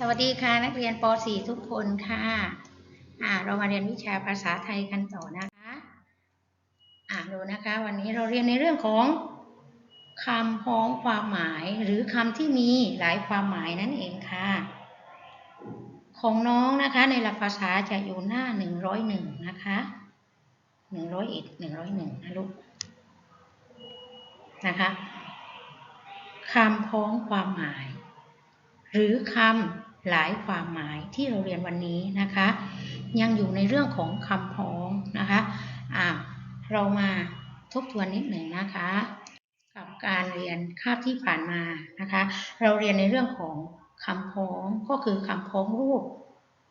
สวัสดีค่ะ นักเรียนป .4 ทุกคนค่ะอ่าเรามาเรียนวิชาภาษาไทยกันต่อนะคะอ่าดูนะคะ วันนี้เราเรียนในเรื่องของคำพ้องความหมายหรือคำที่มีหลายความหมายนั่นเองค่ะ ของน้องนะคะในหลักภาษาจะอยู่หน้า 101 นะคะ101 101นะลูกนะคะคำพ้องความหมาย หรือคำ หลายความหมายที่เราเรียนวันนี้นะคะ ยังอยู่ในเรื่องของคำพ้องนะคะอ่าเรามาทบทวนนิดหนึ่งนะคะกับการเรียนคาบที่ผ่านมานะคะ เราเรียนในเรื่องของคำพ้องก็คือคำพ้องรูป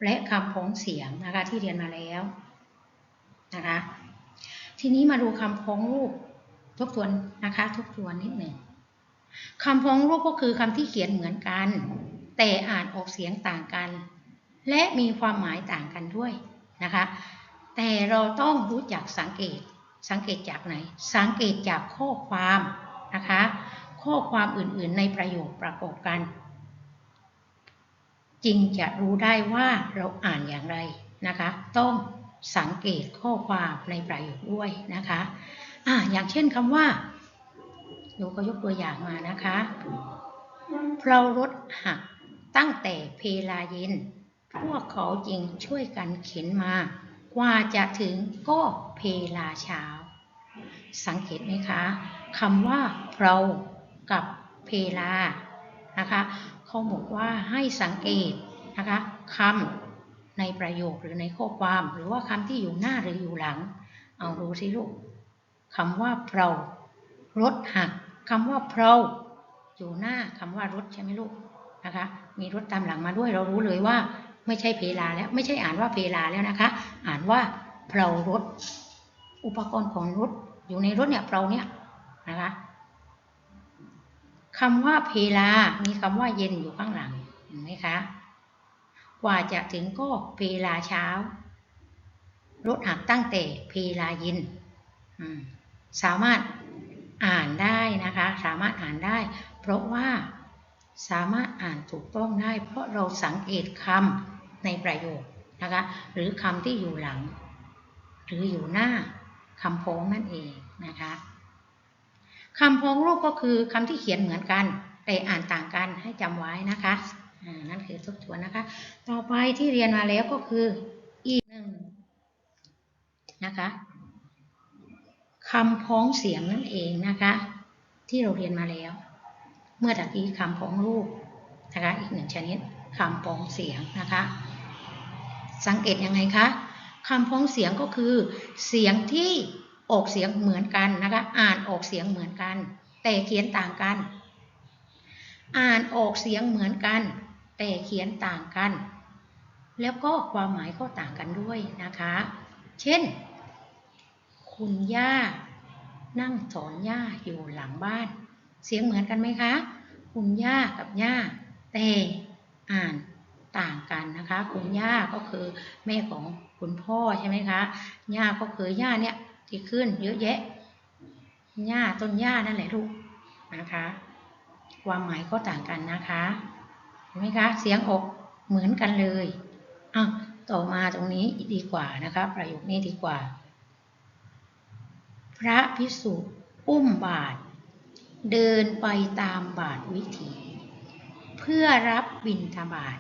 และคำพ้องเสียงนะคะที่เรียนมาแล้วนะคะทีนี้มาดูคำพ้องรูปทบทวนนะคะ ทบทวนนิดหนึ่งคำพ้องรูปก็คือคำที่เขียนเหมือนกัน แต่อ่านออกเสียงต่างกัน และมีความหมายต่างกันด้วยนะคะ แต่เราต้องรู้จักสังเกต สังเกตจากไหน สังเกตจากข้อความนะคะ ข้อความอื่นๆในประโยคประกอบกัน จึงจะรู้ได้ว่าเราอ่านอย่างไรนะคะ ต้องสังเกตข้อความในประโยคด้วยนะคะอ่าอย่างเช่นคำว่าหนูก็ยกตัวอย่างมานะคะ เพรารถหัก ตั้งแต่เพลาเย็น พวกเขาจึงช่วยกันเข็นมา กว่าจะถึงก็เพลาเช้า สังเกตไหมคะคำว่าเรากับเพลานะคะเขาบอกว่าให้สังเกตนะคะคำในประโยคหรือในข้อความ หรือว่าคำที่อยู่หน้าหรืออยู่หลัง เอาดูสิลูกคำว่าเรารถหักคำว่าเราอยู่หน้าคำว่ารถใช่ไหมลูก นะคะ มีรถตามหลังมาด้วยเรารู้เลยว่าไม่ใช่เพลาแล้ว ไม่ใช่อ่านว่าเพลาแล้วนะคะ อ่านว่าเพรารถ อุปกรณ์ของรถอยู่ในรถเนี่ยเพราเนี่ยนะคะคำว่าเพลา มีคำว่าเย็นอยู่ข้างหลังเห็นไหมคะ กว่าจะถึงก็เพลาเช้า รถหักตั้งแต่เพลาเย็นสามารถอ่านได้นะคะ สามารถอ่านได้ เพราะว่า สามารถอ่านถูกต้องได้ เพราะเราสังเกตคำในประโยคนะคะหรือคำที่อยู่หลัง หรืออยู่หน้าคำพ้องนั่นเองนะคะคำพ้องรูปก็คือคำที่เขียนเหมือนกัน แต่อ่านต่างกันให้จำไว้นะคะนั่นคือทบทวนนะคะ ต่อไปที่เรียนมาแล้วก็คืออีกหนึ่งนะคะคำพ้องเสียงนั่นเองนะคะ ที่เราเรียนมาแล้ว เมื่อตะกี้คำพ้องรูปนะคะอีกหนึ่งชนิดคำพ้องเสียงนะคะ สังเกตยังไงคะคำพ้องเสียงก็คือ เสียงที่ออกเสียงเหมือนกันนะคะอ่านออกเสียงเหมือนกัน แต่เขียนต่างกัน อ่านออกเสียงเหมือนกัน แต่เขียนต่างกัน แล้วก็ความหมายก็ต่างกันด้วยนะคะ เช่น คุณย่านั่งสอนย่าอยู่หลังบ้าน เสียงเหมือนกันไหมคะ คุณย่ากับย่า แต่อ่านต่างกันนะคะ คุณย่าก็คือแม่ของคุณพ่อใช่ไหมคะ ย่าก็คือย่าเนี่ยที่ขึ้นเยอะแยะย่าต้นย่านั่นแหละลูกนะคะ ความหมายก็ต่างกันนะคะเห็นไหมคะ เสียงอกเหมือนกันเลยอะต่อมาตรงนี้ดีกว่านะคะ ประโยคนี้ดีกว่า พระพิสุอุ้มบาท เดินไปตามบาทวิถี เพื่อรับบิณฑบาต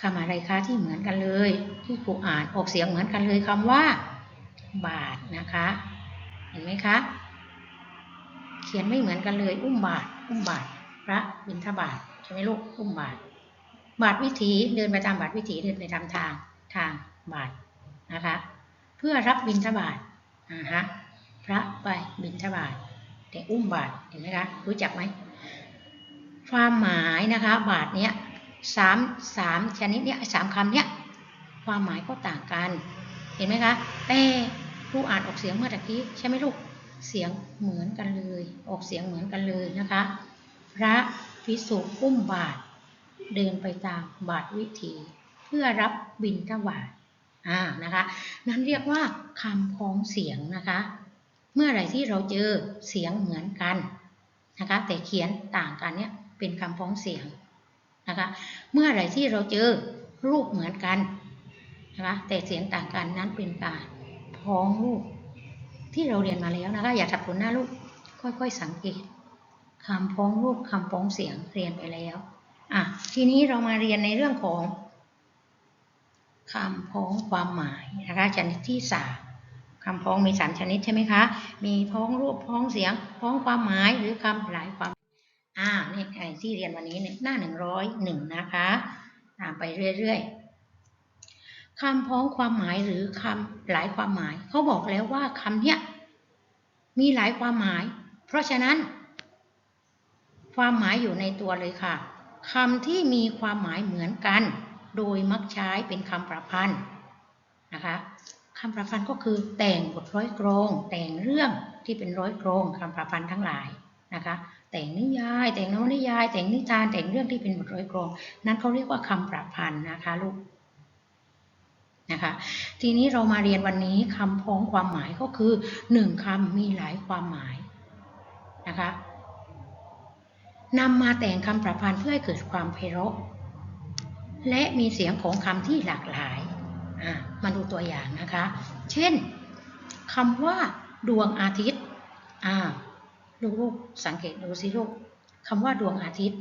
คำอะไรคะที่เหมือนกันเลย ที่ครูอ่านออกเสียงเหมือนกันเลยคำว่า บาทนะคะ เห็นไหมคะ เขียนไม่เหมือนกันเลย อุ้มบาท อุ้มบาท พระบิณฑบาตใช่ไหมลูกอุ้มบาท บาทวิถีเดินไปตามบาทวิถีเดินไปตามทางทางบาทนะคะ เพื่อรับบิณฑบาตอ่าฮะพระไปบิณฑบาต แต่อุ้มบาทเห็นไหมคะรู้จักไหมความหมายนะคะบาทเนี้ยสามสามชนิดเนี้ยสามคำเนี้ยความหมายก็ต่างกัน เห็นไหมคะแต่ครูอ่านออกเสียงเมื่อตะกี้ใช่ไหมลูกเสียงเหมือนกันเลย ออกเสียงเหมือนกันเลยนะคะ พระพิสุอุ้มบาท เดินไปตามบาทวิถี เพื่อรับบิณฑบาตอ่านะคะ นั้นเรียกว่าคำพ้องเสียงนะคะ เมื่อไหร่ที่เราเจอเสียงเหมือนกันนะคะแต่เขียนต่างกันเนี่ยเป็นคำพ้องเสียงนะคะเมื่อไหร่ที่เราเจอรูปเหมือนกันนะคะแต่เสียงต่างกันนั้นเป็นการพ้องรูป ที่เราเรียนมาแล้วนะคะอย่าสับสนหน้าลูกค่อยๆสังเกตคำพ้องรูปคำพ้องเสียงเรียนไปแล้วอะทีนี้เรามาเรียนในเรื่องของคำพ้องความหมายนะคะชนิดที่สาม คำพ้องมีสามชนิดใช่ไหมคะ มีพ้องรูปพ้องเสียง พ้องความหมายหรือคำหลายความ อ่านี่ไอ้ที่เรียนวันนี้เนี่ยหน้าหนึ่งร้อยหนึ่งนะคะตามไปเรื่อยๆคำพ้องความหมายหรือคำหลายความหมายเขาบอกแล้วว่าคำเนี้ยมีหลายความหมาย เพราะฉะนั้น ความหมายอยู่ในตัวเลยค่ะคำที่มีความหมายเหมือนกัน โดยมักใช้เป็นคำประพันธ์นะคะ คำประพันธ์ก็คือแต่งบทร้อยกรอง แต่งเรื่องที่เป็นร้อยกรองคำประพันธ์ทั้งหลายนะคะ แต่งนิยาย แต่งนวนิยาย แต่งนิทาน แต่งเรื่องที่เป็นบทร้อยกรอง นั้นเขาเรียกว่าคำประพันธ์นะคะลูกนะคะทีนี้เรามาเรียนวันนี้คำพ้องความหมายก็คือหนึ่งคำมีหลายความหมายนะคะนำมาแต่งคำประพันธ์เพื่อให้เกิดความไพเราะและมีเสียงของคำที่หลากหลาย มาดูตัวอย่างนะคะ เช่นคำว่าดวงอาทิตย์อ่าลูกสังเกตดูสิลูกคำว่าดวงอาทิตย์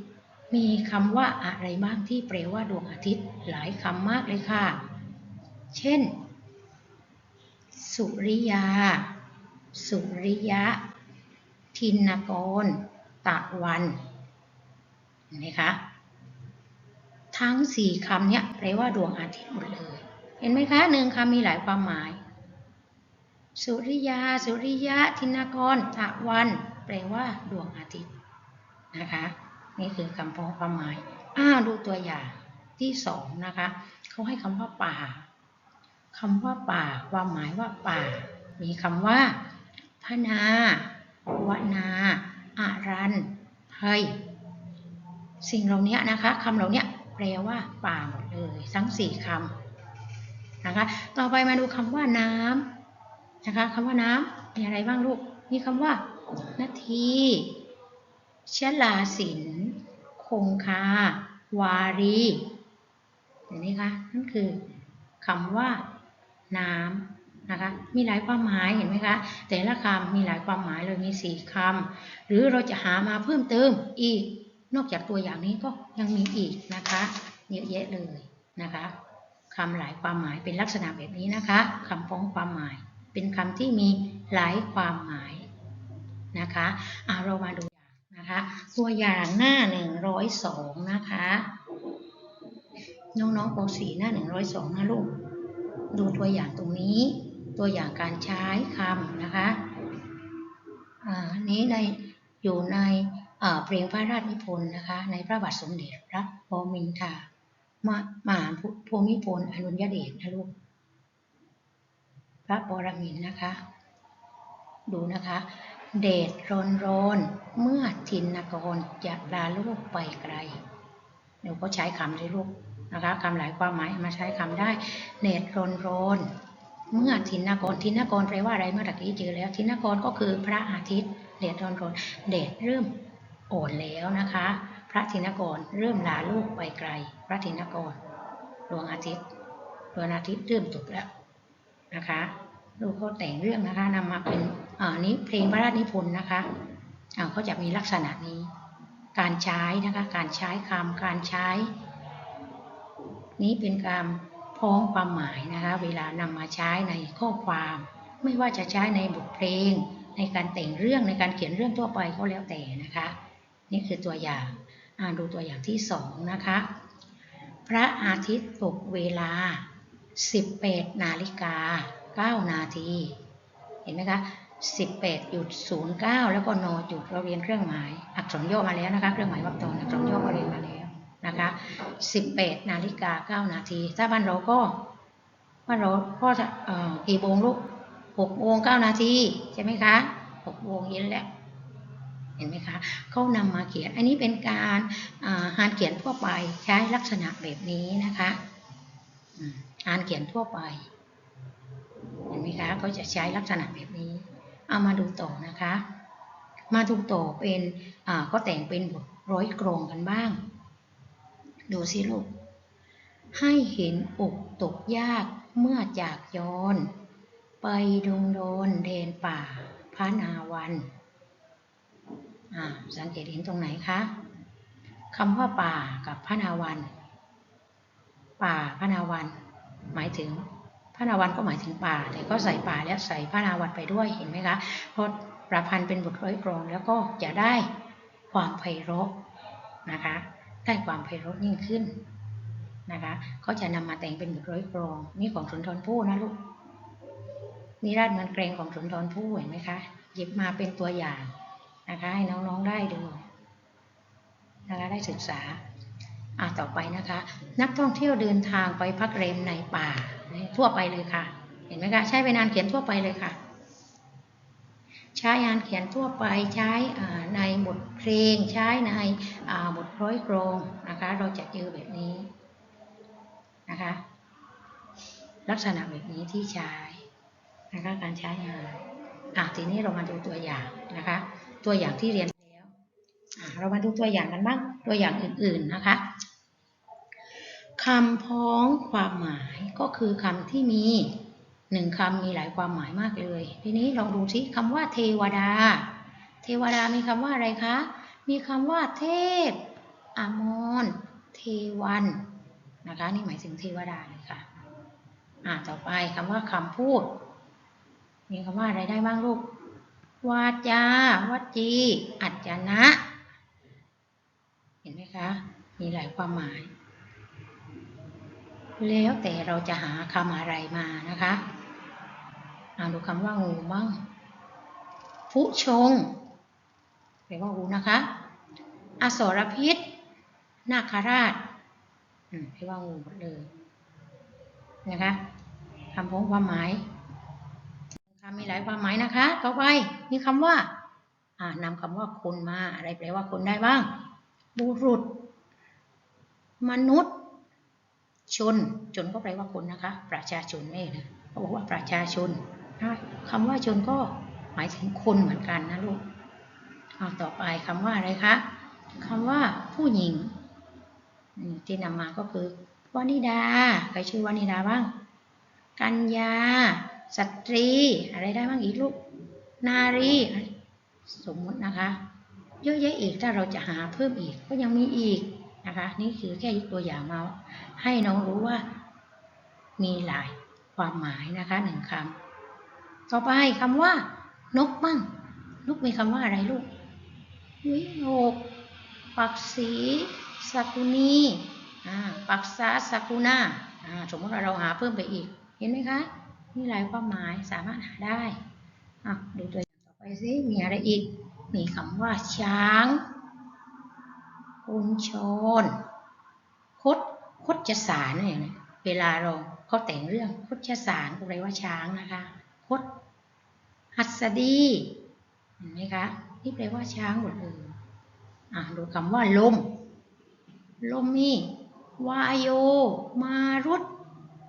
มีคำว่าอะไรบ้างที่แปลว่าดวงอาทิตย์ หลายคำมากเลยค่ะ เช่น สุริยา สุริยะ ทินกร ตะวันเห็นไหมคะทั้งสี่คำเนี้ยแปลว่าดวงอาทิตย์หมดเลย เห็นไหมคะหนึ่งคำมีหลายความหมาย สุริยา สุริยะ ทินกรตะวัน แปลว่าดวงอาทิตย์นะคะ นี่คือคำพ้องความหมาย อ้าดูตัวอย่างที่สองนะคะเขาให้คำว่าป่าคำว่าป่า ความหมายว่าป่า มีคำว่าพนา วนาอารันภัยสิ่งเหล่านี้นะคะคำเหล่านี้แปลว่าป่าหมดเลย ทั้งสี่คำ นะคะ ต่อไปมาดูคำว่าน้ำนะคะคำว่าน้ำมีอะไรบ้างลูก มีคำว่า นาทีชลาสิน คงคา วารีเห็นไหมคะ นั่นคือคำว่าน้ำนะคะ มีหลายความหมายเห็นไหมคะ แต่ละคำมีหลายความหมายเลยมีสี่คำหรือเราจะหามาเพิ่มเติมอีก นอกจากตัวอย่างนี้ก็ยังมีอีกนะคะ เยอะแยะเลยนะคะ คำหลายความหมายเป็นลักษณะแบบนี้นะคะคำพ้องความหมาย เป็นคำที่มีหลายความหมายนะคะเอาเรามาดูนะคะตัวอย่างหน้าหนึ่งร้อยสองนะคะน้องๆป .4 หน้าหนึ่งร้อยสองนะลูก ดูตัวอย่างตรงนี้ ตัวอย่างการใช้คำนะคะอ่านี้ในอยู่ในเพลงพระราชนิพนธ์นะคะ ในพระบาทสมเด็จพระปรมินทรา มามหาภูมิพลอดุลยเดชนะลูก พระปรมินนะคะ ดูนะคะ เดชรนรนเมื่อทินนกรจะลาลูกไปไกลเดี๋ยวก็ใช้คำเลยลูกนะคะคำหลายความหมายมาใช้คำได้เดชรนรนเมื่อทินนกรทินนกรแปลว่าอะไรเมื่อตะกี้เจอแล้ว ทินนกรก็คือพระอาทิตย์เดชรนรนเดชเริ่มอ่อนแล้วนะคะ พระทินกรเริ่มลาลูกไปไกล พระทินกรดวงอาทิตย์ดวงอาทิตย์เริ่มตกแล้วนะคะลูกเขาแต่งเรื่องนะคะนำมาเป็นอ่านี้เพลงพระราชนิพนธ์นะคะอ่าเขาจะมีลักษณะนี้ การใช้นะคะการใช้คำการใช้ นี้เป็นการพ้องความหมายนะคะ เวลานำมาใช้ในข้อความ ไม่ว่าจะใช้ในบทเพลง ในการแต่งเรื่องในการเขียนเรื่องทั่วไปก็แล้วแต่นะคะ นี่คือตัวอย่าง ดูตัวอย่างที่สองนะคะ พระอาทิตย์ตกเวลา 18 นาฬิกา 9 นาที เห็นไหมคะ 18หยุด09 แล้วก็นหยุดเราเรียนเครื่องหมาย อักษรย่อมาแล้วนะคะ เครื่องหมายวรรคตอนอักษรย่อก็เรียนมาแล้วนะคะ 18 นาฬิกา 9 นาที ถ้าบ้านเราก็บ้านเราก็จะเอ่อกี่โมงลูก6โมง9นาทีใช่ไหมคะ6โมงเย็นแล้ว เห็นไหมคะเขานำมาเขียนอันนี้เป็นการอ่านเขียนทั่วไปใช้ลักษณะแบบนี้นะคะอ่านเขียนทั่วไปเห็นไหมคะเขาจะใช้ลักษณะแบบนี้ เอามาดูต่อนะคะ มาดูต่อเป็นอ่าก็แต่งเป็นบทร้อยกรงกันบ้าง ดูสิลูกให้เห็นอกตกยากเมื่อจากย้อน ไปดงโดนเดนป่าพระนาวัน สังเกตเห็นตรงไหนคะคำว่าป่ากับพระนาวัน ป่าพระนาวัน หมายถึงพระนาวันก็หมายถึงป่า แต่ก็ใส่ป่าแล้วใส่พระนาวันไปด้วยเห็นไหมคะเพราะประพันธ์เป็นบทร้อยกรองแล้วก็จะได้ความไพเราะนะคะ ได้ความไพเราะยิ่งขึ้นนะคะเขาจะนำมาแต่งเป็นบทร้อยกรอง นี่ของสุนทรภู่นะลูกนิราชมันเกรงของสุนทรภู่เห็นไหมคะหยิบมาเป็นตัวอย่าง นะคะให้น้องๆได้ดูนะคะได้ศึกษาอะต่อไปนะคะ นักท่องเที่ยวเดินทางไปพักเรมในป่าทั่วไปเลยค่ะ เห็นไหมคะใช้เป็นงานเขียนทั่วไปเลยค่ะ ใช้งานเขียนทั่วไปใช้ในบทเพลงใช้ในบทร้อยกรงนะคะเราจะเจอแบบนี้นะคะลักษณะแบบนี้ที่ใช้นะคะการใช้งานอะทีนี้เรามาดูตัวอย่างนะคะ ตัวอย่างที่เรียนแล้วเรามาดูตัวอย่างกันบ้างตัวอย่างอื่นๆนะคะคำพ้องความหมายก็คือคำที่มีหนึ่งคำมีหลายความหมายมากเลย ทีนี้ลองดูสิคำว่าเทวดา เทวดามีคำว่าอะไรคะ มีคำว่าเทพอมรเทวันนะคะ นี่หมายถึงเทวดาเลยค่ะ อ่าต่อไปคำว่าคำพูด มีคำว่าอะไรได้บ้างลูก วาจาวัจี อัจจนะ เห็นไหมคะ มีหลายความหมาย แล้วแต่เราจะหาคำอะไรมานะคะอ่านดูคำว่างูบ้างผู้ชงแปลว่างูนะคะ อสรพิษ นาคราชแปลว่างูหมดเลยนะคะคำพ้องความหมาย มีหลายความหมายนะคะ ต่อไปมีคำว่า อ่านำคำว่าคนมา อะไรแปลว่าคนได้บ้าง บุรุษ มนุษย์ ชน ชนก็แปลว่าคนนะคะ ประชาชนไม่นะเขาบอกว่าประชาชนคำว่าชนก็หมายถึงคนเหมือนกันนะลูกเอาต่อไปคำว่าอะไรคะคำว่าผู้หญิงที่นำมาก็คือวานิดา ใครชื่อวานิดาบ้าง กัญญา สตรีอะไรได้บ้างอีกลูก นารี สมมตินะคะ เยอะแยะอีกถ้าเราจะหาเพิ่มอีกก็ยังมีอีกนะคะ นี่คือแค่ยกตัวอย่างมา ให้น้องรู้ว่า มีหลายความหมายนะคะหนึ่งคำต่อไปคำว่า นกบ้างนกมีคำว่าอะไรลูกวิโกปักสีสักุนีปักษาสักุนาสมมติว่าเราหาเพิ่มไปอีก เห็นไหมคะ มีหลายความหมายสามารถหาได้ะดูตัวอย่างต่อไปสิมีอะไรอีก มีคำว่า ช้างคุณชนคดคดจะสารเนี่ยเวลาเราเขาแต่งเรื่องคดจะสารอะไรว่าช้างนะคะคดหัสดีเห็นไหมคะนี่แปลว่าช้างหมดเลยอ่าดูคำว่าลม ลมนี่วายโย มารุต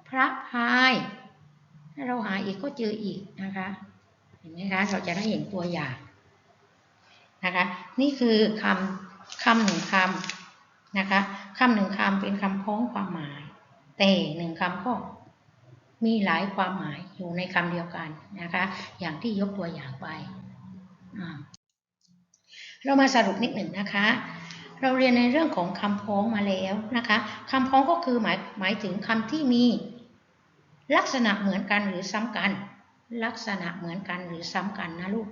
พระพาย ถ้าเราหาอีกก็เจออีกนะคะ เห็นไหมคะ เราจะได้เห็นตัวอย่างนะคะ นี่คือคำคำหนึ่งคำนะคะคำหนึ่งคำเป็นคำพ้องความหมาย แต่หนึ่งคำก็มีหลายความหมายอยู่ในคำเดียวกันนะคะ อย่างที่ยกตัวอย่างไป เรามาสรุปนิดหนึ่งนะคะ เราเรียนในเรื่องของคำพ้องมาแล้วนะคะคำพ้องก็คือหมายหมายถึงคำที่มี ลักษณะเหมือนกันหรือซ้ำกัน ลักษณะเหมือนกันหรือซ้ำกันนะลูก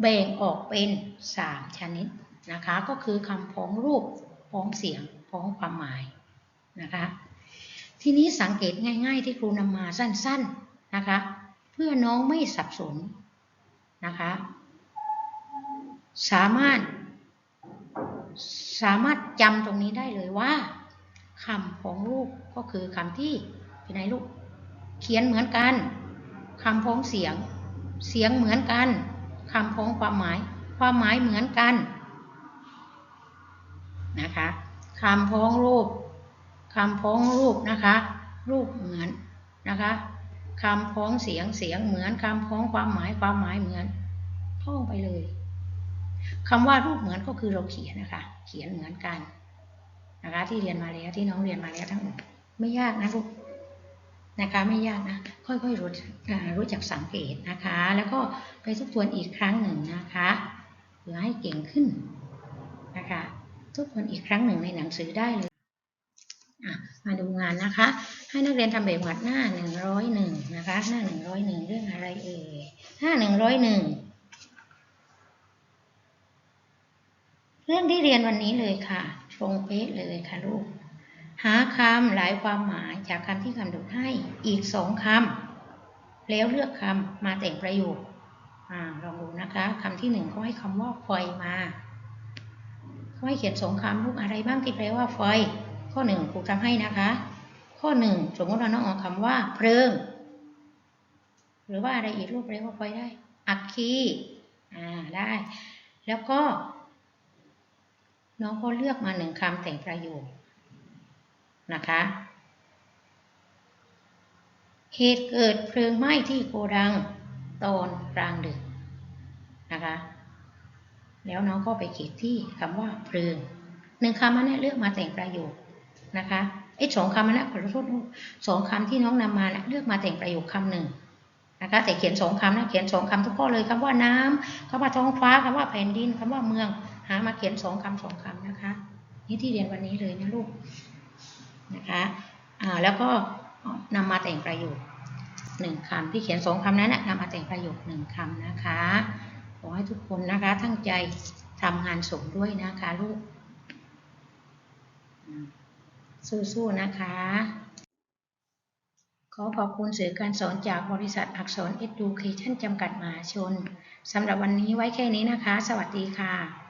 แบ่งออกเป็นสามชนิดนะคะ ก็คือคำพ้องรูป พ้องเสียง พ้องความหมายนะคะ ทีนี้สังเกตง่าย ๆ ที่ครูนำมาสั้น ๆนะคะ เพื่อน้องไม่สับสนนะคะ สามารถ สามารถจำตรงนี้ได้เลยว่าคำของลูกก็คือคำที่เป็นไงลูก เขียนเหมือนกันคำพ้องเสียง เสียงเหมือนกันคำพ้องความหมาย ความหมายเหมือนกันนะคะคำพ้องรูปคำพ้องรูปนะคะ รูปเหมือนนะคะคำพ้องเสียงเสียงเหมือนคำพ้องความหมายความหมายเหมือนท่องไปเลยคำว่ารูปเหมือนก็คือเราเขียนนะคะ เขียนเหมือนกันนะคะ ที่เรียนมาแล้วที่น้องเรียนมาแล้วทั้งหมดไม่ยากนะลูก นะคะไม่ยากนะค่อยๆรู้รู้จักสังเกตนะคะ แล้วก็ไปทบทวนอีกครั้งหนึ่งนะคะเพื่อให้เก่งขึ้นนะคะทบทวนอีกครั้งหนึ่งในหนังสือได้เลยมาดูงานนะคะ ให้นักเรียนทำแบบหัดหน้า 101 นะคะ หน้า 101 เรื่องอะไรเอ่ยหน้า 101 เรื่องที่เรียนวันนี้เลยค่ะตรงเป๊ะเลยค่ะลูก หาคำหลายความหมายจากคำที่กำหนดให้อีกสองคำแล้วเลือกคำมาแต่งประโยคอลองดูนะคะคำที่หนึ่งเขาให้คำว่าไฟมาเขาให้เขียนสองคำลูกอะไรบ้างที่แปลว่าไฟข้อหนึ่งครูทำให้นะคะ ข้อหนึ่งสมมติเราน้องออกคำว่าเพลิงหรือว่าอะไรอีกรูปเรียกว่าไฟได้ อัคคีอ่าได้ แล้วก็ น้องก็เลือกมาหนึ่งคำแต่งประโยค นะคะ เหตุเกิดเพลิงไหม้ที่โกดังตอนกลางดึกนะคะ แล้วน้องก็ไปเขียนที่คำว่าเพลิงหนึ่งคำอันนี้เลือกมาแต่งประโยคนะคะไอ้สองคำอันนี้ขอโทษสองคำที่น้องนำมานะเลือกมาแต่งประโยคคำหนึ่งนะคะแต่เขียนสองคำนะเขียนสองคำทุกข้อเลยคำว่าน้ำคำว่าท้องฟ้าคำว่าแผ่นดินคำว่าเมืองหามาเขียนสองคำสองคำนะคะ นี่ที่เรียนวันนี้เลยนะลูก นะคะอ่าแล้วก็นำมาแต่งประโยคหนึ่งคำที่เขียนสองคำนั้นนะนำมาแต่งประโยคหนึ่งคำนะคะขอให้ทุกคนนะคะตั้งใจทำงานส่งด้วยนะคะลูกสู้ๆนะคะ ขอขอบคุณสื่อการสอนจากบริษัทอักษร Education จำกัดมหาชนสำหรับวันนี้ไว้แค่นี้นะคะ สวัสดีค่ะ